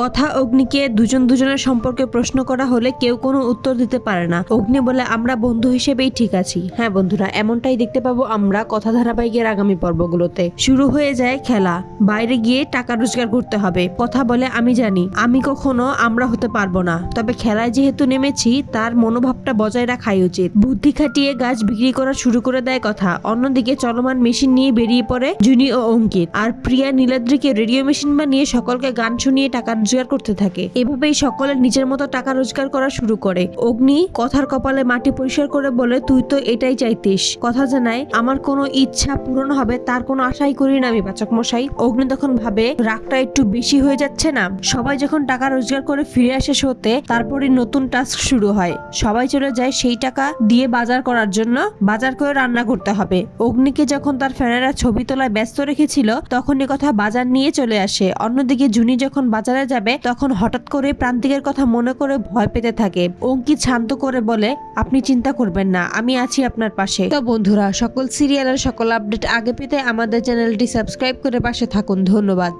কথা অগ্নিকে দুজন দুজনের সম্পর্কে প্রশ্ন করা হলে কেউ কোনো উত্তর দিতে পারে না। অগ্নি বলে, আমরা বন্ধু হিসেবেই ঠিক আছি। হ্যাঁ বন্ধুরা, এমনটাই দেখতে পাবো আমরা কথা ধারাবাহিকের আগামী পর্বগুলোতে। শুরু হয়ে যায় খেলা। বাইরে গিয়ে টাকা রোজগার করতে হবে। কথা বলে, আমি জানি, আমি কখনো আমরা হতে পারব না। তবে খেলায় যেহেতু নেমেছি, তার মনোভাবটা বজায় রাখাই উচিত। বুদ্ধি খাটিয়ে গাছ বিক্রি করা শুরু করে দেয় কথা। অন্যদিকে চলমান মেশিন নিয়ে বেরিয়ে পড়ে জুনি ও অঙ্কিত। আর প্রিয়া নীলাদ্রিকে রেডিও মেশিন বানিয়ে সকলকে গান শুনিয়ে টাকা রোজগার করতে থাকে। এভাবেই সকলে নিজের মতো টাকা রোজগার করা শুরু করে। অগ্নি কথার কপালে মাটি পরিষ্কার করে বলে, তুই তো এটাই চাইতিস। কথা জানায়, আমার কোনো ইচ্ছা পূরণ হবে, তার কোনো আশাই করি না আমি পাচক মশাই। অগ্নি তখন ভাবে, রাগটা একটু বেশি হয়ে যাচ্ছে না? সবাই যখন টাকা রোজগার করে ফিরে আসে শোতে তারপরে নতুন টাস্ক শুরু হয়। সবাই চলে যায় সেই টাকা দিয়ে বাজার করার জন্য, বাজার করে রান্না করতে হবে। অগ্নিকে যখন তার ফ্যানেরা ছবি তোলায় ব্যস্ত রেখেছিল, তখন কথা বাজার নিয়ে চলে আসে। অন্যদিকে জুনি যখন বাজারে যাবে, তখন হঠাৎ করে প্রান্তিকের কথা মনে করে ভয় পেতে থাকে। অঙ্কিত শান্ত করে বলে, আপনি চিন্তা করবেন না, আমি আছি আপনার পাশে। তো বন্ধুরা, সকল সিরিয়ালের সকল আপডেট আগে পেতে আমাদের চ্যানেলটি সাবস্ক্রাইব করে পাশে থাকুন। ধন্যবাদ।